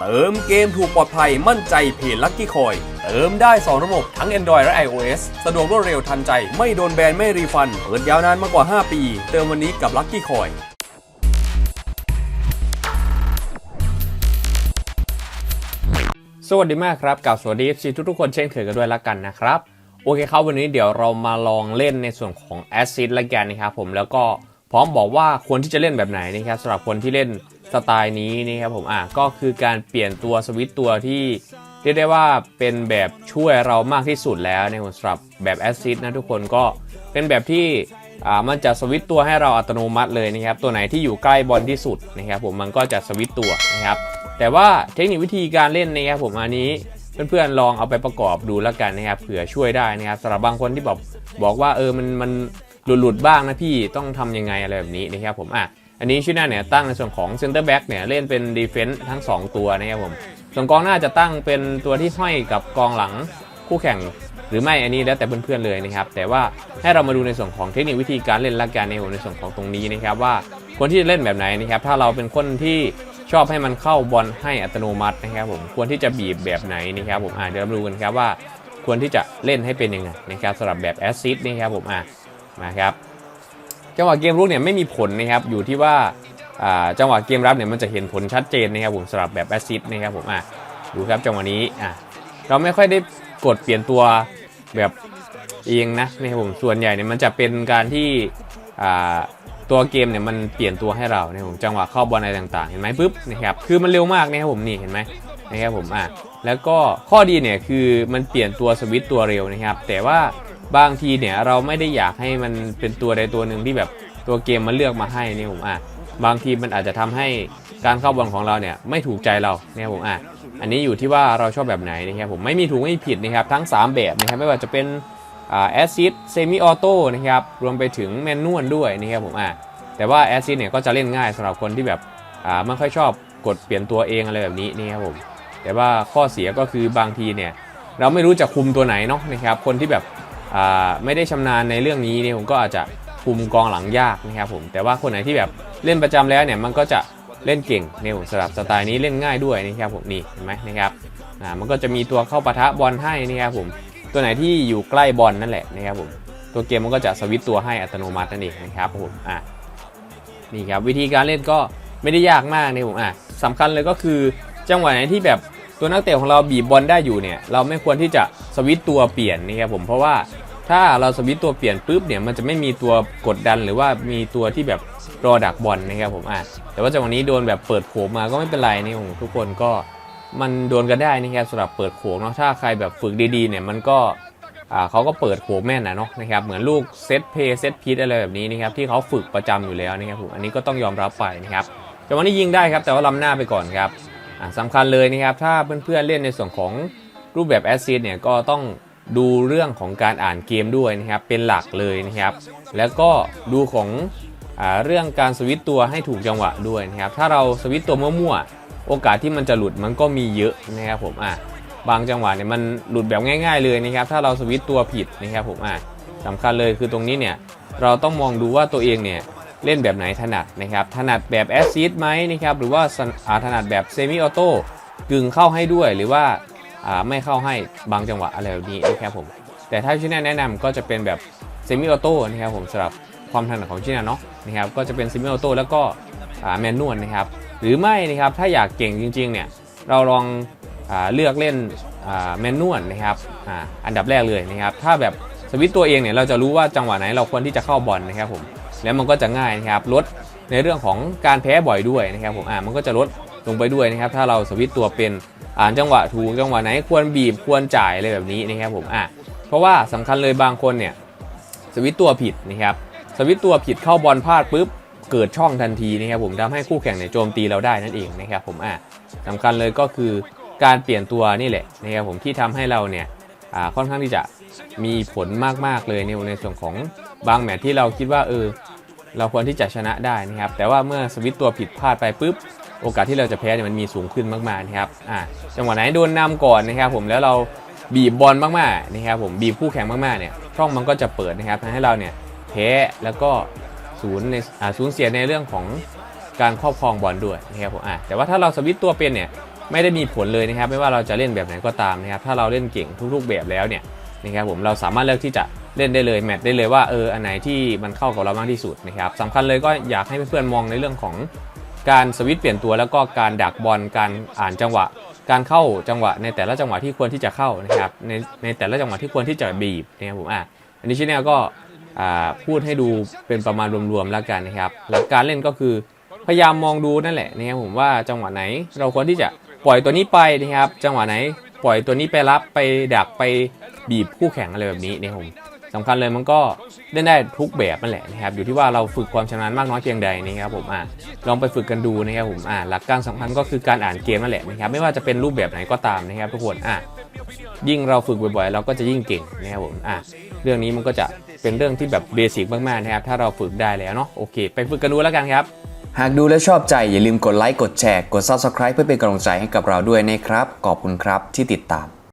เติมเกมถูกปลอดภัยมั่นใจเพจลั c กี้คอย เติมได้ 2 ระบบทั้ง Android และ iOS สะดวกรวดเร็วทันใจ ไม่โดนแบน ไม่รีฟัน เปิดยาวนานมากกว่า 5 ปี เติมวันนี้กับลั c กี้คอยสวัสดีมากครับกับสวัสดี FC ทุกคนเช่นเคยกันด้วยละกันนะครับ โอเคครับวันนี้เดี๋ยวเรามาลองเล่นในส่วนของ a อ i d ละกันนะครับผมแล้วก็ พร้อมบอกว่าควรที่จะเล่นแบบไหนนะครับสำหรับคนที่เล่นสไตล์นี้นะครับผมอะก็คือการเปลี่ยนตัวสวิตตัวที่เรียกได้ว่าเป็นแบบช่วยเรามากที่สุดแล้วในสำหรับแบบ a อ i d นะทุกคนก็เป็นแบบที่อ่ามันจะสวิตตัวให้เราอัตโนมัติเลยนะครับตัวไหนที่อยู่ใกล้บอลที่สุดนะครับผมมันก็จะสวิตตัวนะครับแต่ว่าเทคนิควิธีการเล่นนะครับผมอันนี้เพื่อนๆลองเอาไปประกอบดูแล้วกันนะครับเผื่อช่วยได้นะครับสำหรับบางคนที่บอกบอกว่าเออมันมัน หลุดหลุดๆบ้างนะพี่ต้องทำยังไงอะไรแบบนี้นะครับผมอะอันนี้ชื่อหน้าเนี่ยตั้งในส่วนของเซนเตอร์แบ็กเนี่ยเล่นเป็นดีเฟน s ์ทั้ง 2 ตัวนะครับผม ส่วนกองหน้าจะตั้งเป็นตัวที่ห้อยกับกองหลังคู่แข่ง หรือไม่อันนี้แล้วแต่เพื่อนๆเลยนะครับ แต่ว่าให้เรามาดูในส่วนของเทคนิควิธีการเล่นละกันในผมในส่วนของตรงนี้นะครับว่าควรที่จะเล่นแบบไหนนะครับ ถ้าเราเป็นคนที่ชอบให้มันเข้าบอลให้อัตโนมัตินะครับผมควรที่จะบีบแบบไหนนะครับผมอ่าเดี๋ยวเรามาดูกันครับว่า ควรที่จะเล่นให้เป็นยังไงนะครับสำหรับแบบแอซซิดนะครับผมอ่า มาครับ จังหวะเกมรุกเนี่ยไม่มีผลนะครับอยู่ที่ว่าจังหวะเกมรับเนี่ยมันจะเห็นผลชัดเจนนะครับผมสำหรับแบบแอซซิดนะครับผมอ่าดูครับจังหวะนี้อ่าเราไม่ค่อยได้กดเปลี่ยนตัวแบบเองนะนะครับผมส่วนใหญ่เนี่ยมันจะเป็นการที่ตัวเกมเนี่ยมันเปลี่ยนตัวให้เราเนี่ยผมจังหวะเข้าบอลอะไรต่างๆ เห็นไหมปุ๊บนะครับคือมันเร็วมากนะครับผมนี่เห็นไหมนะครับผมอะแล้วก็ข้อดีเนี่ยคือมันเปลี่ยนตัวสวิตตัวเร็วนะครับ แต่ว่า บางทีเนี่ยเราไม่ได้อยากให้มันเป็นตัวใดตัวหนึ่งที่แบบตัวเกมมันเลือกมาให้เนี่ยผมอะบางทีมันอาจจะทำให้การเข้าบอลของเราเนี่ยไม่ถูกใจเราเนี่ยผมอะอันนี้อยู่ที่ว่าเราชอบแบบไหนนะครับผมไม่มีถูกไม่มีผิดนะครับทั้ง 3 แบบนะครับไม่ว่าจะเป็นแอซิดเซมิออโต้นะครับรวมไปถึงแมนนวลด้วยนะครับผมอะแต่ว่าแอซิดเนี่ยก็จะเล่นง่ายสำหรับคนที่แบบอ่าไม่ค่อยชอบกดเปลี่ยนตัวเองอะไรแบบนี้นี่ครับผมแต่ว่าข้อเสียก็คือบางทีเนี่ยเราไม่รู้จะคุมตัวไหนเนาะนะครับคนที่แบบ ไม่ได้ชำนาญในเรื่องนี้เนี่ยผมก็อาจจะคุมกองหลังยากนะครับผมแต่ว่าคนไหนที่แบบเล่นประจำแล้วเนี่ยมันก็จะเล่นเก่งเนี่ยผมสำหรับสไตล์นี้เล่นง่ายด้วยนะครับผมนี่เห็นไหมนะครับอ่ามันก็จะมีตัวเข้าปะทะบอลให้นะครับผมตัวไหนที่อยู่ใกล้บอลนั่นแหละนะครับผมตัวเกมมันก็จะสวิตตัวให้อัตโนมัตินั่นเองนะครับผมอะนี่ครับวิธีการเล่นก็ไม่ได้ยากมากนะผมอะสำคัญเลยก็คือจังหวะไหนที่แบบ ตัวนักเตะของเราบีบบอลได้อยู่เนี่ยเราไม่ควรที่จะสวิตตัวเปลี่ยนนะครับผมเพราะว่าถ้าเราสวิตตัวเปลี่ยนปุ๊บเนี่ยมันจะไม่มีตัวกดดันหรือว่ามีตัวที่แบบรอดักบอลนะครับผมอะแต่ว่าจังหวะนี้โดนแบบเปิดโผมาก็ไม่เป็นไรนี่ผมทุกคนก็มันโดนกันได้นะครับสำหรับเปิดโขงเนาะถ้าใครแบบฝึกดีๆเนี่ยมันก็อ่าเขาก็เปิดโขงแม่นนะเนาะนะครับเหมือนลูกเซตเพย์เซตพีทอะไรแบบนี้นะครับที่เขาฝึกประจำอยู่แล้วนะครับผมอันนี้ก็ต้องยอมรับไปนะครับจังหวะนี้ยิงได้ครับแต่ว่าล้ำหน้าไปก่อนครับ สำคัญเลยนะครับ ถ้าเพื่อนๆเล่นในส่วนของรูปแบบแอซซิดเนี่ยก็ต้องดูเรื่องของการอ่านเกมด้วยนะครับ เป็นหลักเลยนะครับ แล้วก็ดูของอเรื่องการสวิตตัวให้ถูกจังหวะด้วยนะครับ ถ้าเราสวิตตัวมั่วๆ โอกาสที่มันจะหลุดมันก็มีเยอะนะครับผมอะบางจังหวะเนี่ยมันหลุดแบบง่าย ๆ เลยนะครับ ถ้าเราสวิตตัวผิดนะครับผมอะสำคัญเลยคือตรงนี้เนี่ยเราต้องมองดูว่าตัวเองเนี่ย เล่นแบบไหนถนัดนะครับ ถนัดแบบแอซซิดไหมนะครับ หรือว่าถนัดแบบเซมิออโต้กึ่งเข้าให้ด้วยหรือว่าไม่เข้าให้บางจังหวะอะไรแบบนี้นะครับผม แต่ถ้าชิน่าแนะนำก็จะเป็นแบบเซมิออโต้นะครับผมสำหรับความถนัดของชิน่าเนาะนะครับก็จะเป็นเซมิออโต้แล้วก็แมนนวลนะครับ หรือไม่นะครับถ้าอยากเก่งจริงๆเนี่ยเราลองอเลือกเล่นแมนนวลนะครับอ,อันดับแรกเลยนะครับถ้าแบบสวิตตัวเองเนี่ยเราจะรู้ว่าจังหวะไหนเราควรที่จะเข้าบอลนะครับผม แล้วมันก็จะง่ายนะครับลดในเรื่องของการแพ้บ่อยด้วยนะครับผมอ่ามันก็จะลดลงไปด้วยนะครับ ถ้าเราสวิตตัวเป็นอ่านจังหวะถูกจังหวะไหนควรบีบควรจ่ายอะไรแบบนี้นะครับผมอ่าเพราะว่าสำคัญเลยบางคนเนี่ยสวิตตัวผิดนะครับสวิตตัวผิดเข้าบอลพลาดปุ๊บเกิดช่องทันทีนะครับผมทำให้คู่แข่งเนี่ยโจมตีเราได้นั่นเองนะครับผมอะสำคัญเลยก็คือการเปลี่ยนตัวนี่แหละนะครับผมที่ทำให้เราเนี่ยอ่าค่อนข้างที่จะมีผลมากๆเลยในในส่วนของบางแมตช์ที่เราคิดว่าเออ เราควรที่จะชนะได้นะครับ แต่ว่าเมื่อสวิตตัวผิดพลาดไปปุ๊บ โอกาสที่เราจะแพ้เนี่ยมันมีสูงขึ้นมากๆนะครับอ่าจังหวะไหนโดนนำก่อนนะครับ ผมแล้วเราบีบบอลมากๆนะครับผมบีบคู่แข่งมากๆเนี่ยช่องมันก็จะเปิดนะครับทำให้เราเนี่ยแพ้แล้วก็ศูนย์ในอ่าศูนย์เสียในเรื่องของการครอบครองบอลด้วยนะครับผมอะแต่ว่าถ้าเราสวิตตัวเป็นเนี่ยไม่ได้มีผลเลยนะครับ ไม่ว่าเราจะเล่นแบบไหนก็ตามนะครับ ถ้าเราเล่นเก่งทุกๆแบบแล้วเนี่ยนะครับผมเราสามารถเลือกที่จะ เล่นได้เลยแมทได้เลยว่าเอออันไหนที่มันเข้ากับเรามากที่สุดนะครับสำคัญเลยก็อยากให้เพื่อนๆมองในเรื่องของการสวิตช์เปลี่ยนตัวแล้วก็การดักบอลการอ่านจังหวะ การเข้าจังหวะในแต่ละจังหวะที่ควรที่จะเข้านะครับในในแต่ละจังหวะที่ควรที่จะบีบนะครับผมอะอันนี้ชแนลก็อ่าพูดให้ดูเป็นประมาณรวมๆแล้วกันนะครับหลักการเล่นก็คือพยายามมองดูนั่นแหละนะครับผมว่าจังหวะไหนเราควรที่จะปล่อยตัวนี้ไปนะครับ จังหวะไหนปล่อยตัวนี้ไปรับไปดักไปบีบคู่แข่งอะไรแบบนี้นะครับผม สำคัญเลยมันก็เล่นได้ทุกแบบนั่นแหละนะครับอยู่ที่ว่าเราฝึกความชำนาญมากน้อยเพียงใดนะครับผมอะลองไปฝึกกันดูนะครับผมอะหลักการสำคัญก็คือการอ่านเกมนั่นแหละนะครับไม่ว่าจะเป็นรูปแบบไหนก็ตามนะครับทุกคนอะยิ่งเราฝึกบ่อยๆ เราก็จะยิ่งเก่งนะครับผมอะเรื่องนี้มันก็จะเป็นเรื่องที่แบบเบสิกมากๆนะครับถ้าเราฝึกได้แล้วเนาะโอเค ไปฝึกกันดูแล้วกันครับหากดูแล้วชอบใจอย่าลืมกดไลค์กดแชร์กด Subscribe เพื่อเป็นกำลังใจให้กับเราด้วยนะครับขอบคุณครับที่ติดตาม